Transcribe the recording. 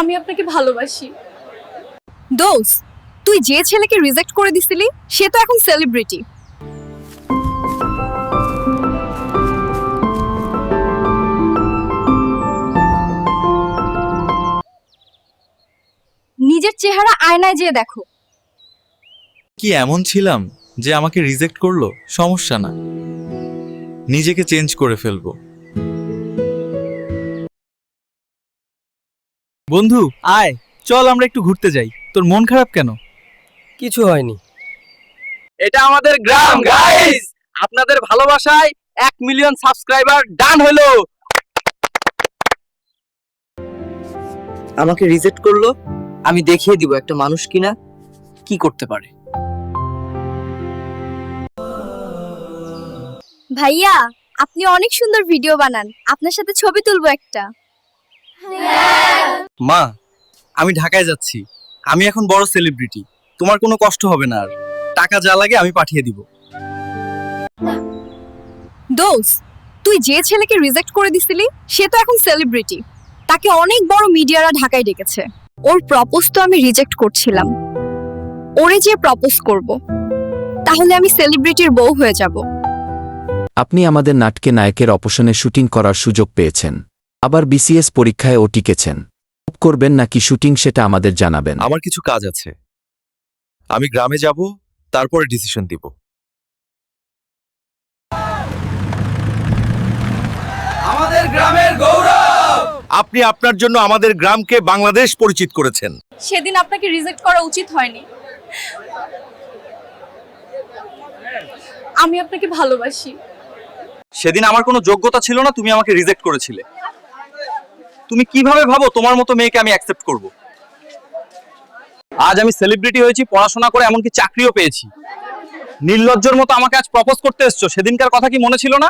আমি আপনাকে ভালোবাসি। দোস তুই যে ছেলেকে রিজেক্ট করে দিছিলি সে তো এখন সেলিব্রিটি নিজের চেহারা আয়নায় যেয়ে দেখো। কি এমন ছিলাম যে আমাকে রিজেক্ট করল? সমস্যা না। নিজেকে চেঞ্জ করে ফেলব। বন্ধু আয় চল আমরা একটু ঘুরতে যাই। তোর মন খারাপ কেন? কিছু হয়নি। এটা আমাদের গ্রাম গাইস আপনাদের ভালোবাসায় এক মিলিয়ন সাবস্ক্রাইবার ডান হলো। আমাকে রিজেক্ট করল আমি দেখিয়ে দিব একটা মানুষ কিনা কি করতে পারে। ভাইয়া আপনি অনেক সুন্দর ভিডিও বানান। আপনার সাথে ছবি তুলবো একটা। মা আমি ঢাকায় যাচ্ছি। আমি এখন বড় সেলিব্রিটি তোমার কোনো কষ্ট হবে না আর। টাকা যা লাগে আমি পাঠিয়ে দিব। দোস তুই যে ছেলেকে রিজেক্ট করে দিছিলি সে তো এখন সেলিব্রিটি তাকে অনেক বড় মিডিয়ারা ঢাকায় ডেকেছে। ওর প্রপোজ তো আমি রিজেক্ট করছিলাম। ওরে যে প্রপোজ করব। তাহলে আমি সেলিব্রিটির বউ হয়ে যাব। আপনি আমাদের নাটকে নায়কের অপশনে শুটিং করার সুযোগ পেয়েছেন। আবার বিসিএস পরীক্ষায় ও টিকেছেন। করবেন নাকি শুটিং সেটা আমাদের জানাবেন। আমার কিছু কাজ আছে। আমি গ্রামে যাব তারপরে ডিসিশন দিব। আমাদের গ্রামের গৌরব! আপনি আপনার জন্য আমাদের গ্রামকে বাংলাদেশ পরিচিত করেছেন। সেদিন আপনাকে রিজেক্ট করা উচিত হয়নি। আমি আপনাকে ভালোবাসি। সেদিন আমার কোনো যোগ্যতা ছিল না তুমি আমাকে রিজেক্ট করেছিলে। তুমি কীভাবে ভাবো তোমার মতো মেয়েকে আমি অ্যাকসেপ্ট করব? আজ আমি সেলিব্রিটি হয়েছি, পড়াশোনা করে এমনকি চাকরিও পেয়েছি। নির্লজ্জর মতো আমাকে আজ প্রপোজ করতে এসছো। সেদিনকার কথা কি মনে ছিল না?